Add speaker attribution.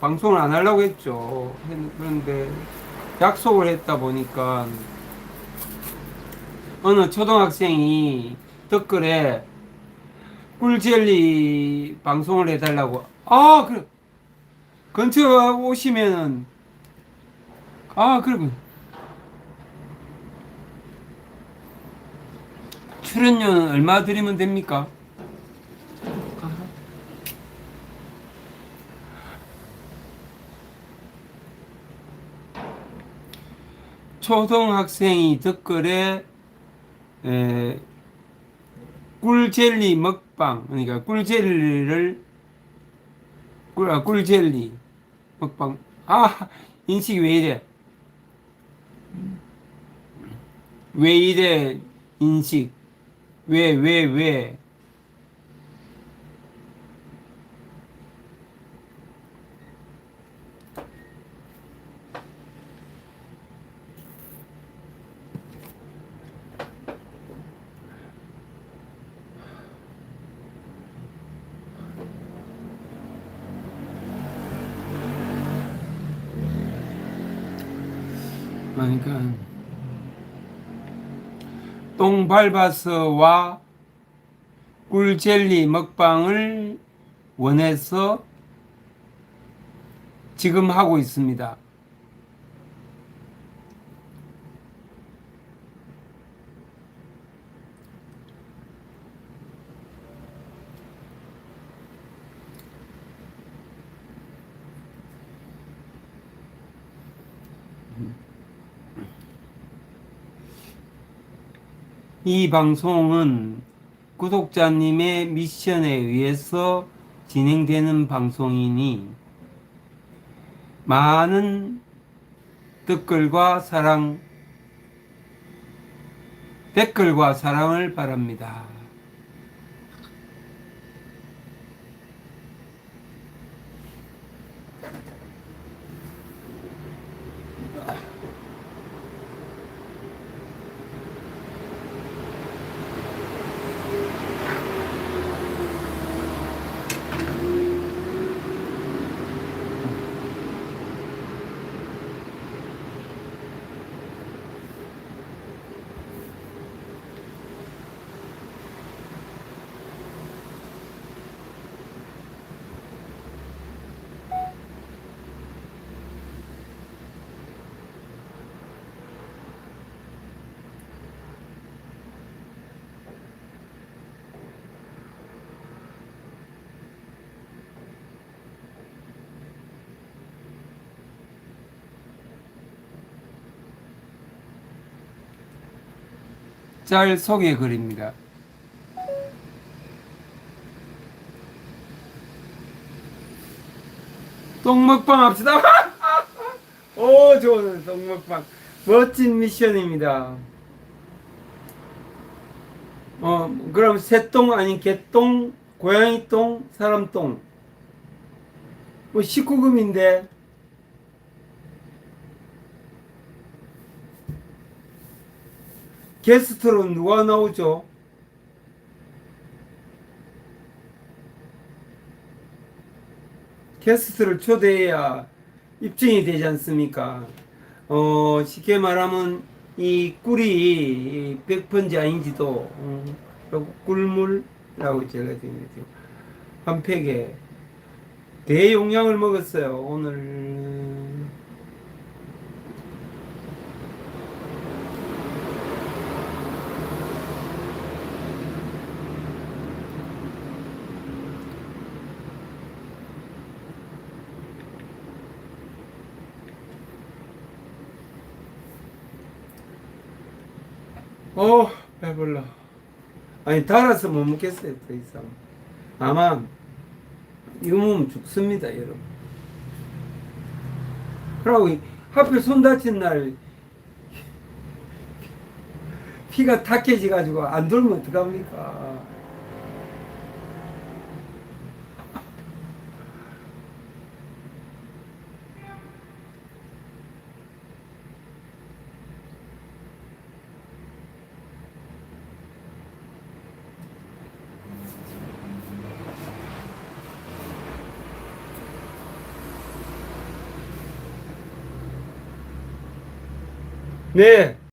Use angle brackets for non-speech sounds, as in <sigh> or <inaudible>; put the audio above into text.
Speaker 1: 방송을 안 하려고 했죠. 했- 그런데 약속을 했다 보니까 어느 초등학생이 댓글에 꿀젤리 방송을 해달라고 아 그래 근처 오시면은 아 그러면 출연료는 얼마 드리면 됩니까? 초등학생이 댓글에 에, 꿀젤리 먹방 그러니까 꿀젤리를 꿀, 아, 꿀젤리 먹방. 아 인식이 왜 이래? 왜 이래 인식? 왜 왜, 왜. 그러니까 똥 밟아서와 꿀젤리 먹방을 원해서 지금 하고 있습니다. 이 방송은 구독자님의 미션에 의해서 진행되는 방송이니 많은 댓글과 사랑, 댓글과 사랑을 바랍니다. 짤 소개 글입니다. 똥먹방 합시다. <laughs> 오, 좋은 똥먹방. 멋진 미션입니다. 어, 그럼 새똥 아닌 개똥, 고양이 똥, 사람 똥. 뭐 19금인데. 게스트로 누가 나오죠? 게스트를 초대해야 입증이 되지 않습니까? 어, 쉽게 말하면 이 꿀이 100번지 아닌지도 어, 그리고 꿀물이라고 제가 지금 한 팩에 대용량을 먹었어요. 오늘 어, 배불러. 아니, 달아서 못 먹겠어요, 더 이상. 아마, 이거 먹으면 죽습니다, 여러분. 그러고, 이- 하필 손 다친 날, 피가 탁해져가지고 안 돌면 어떡합니까? 네.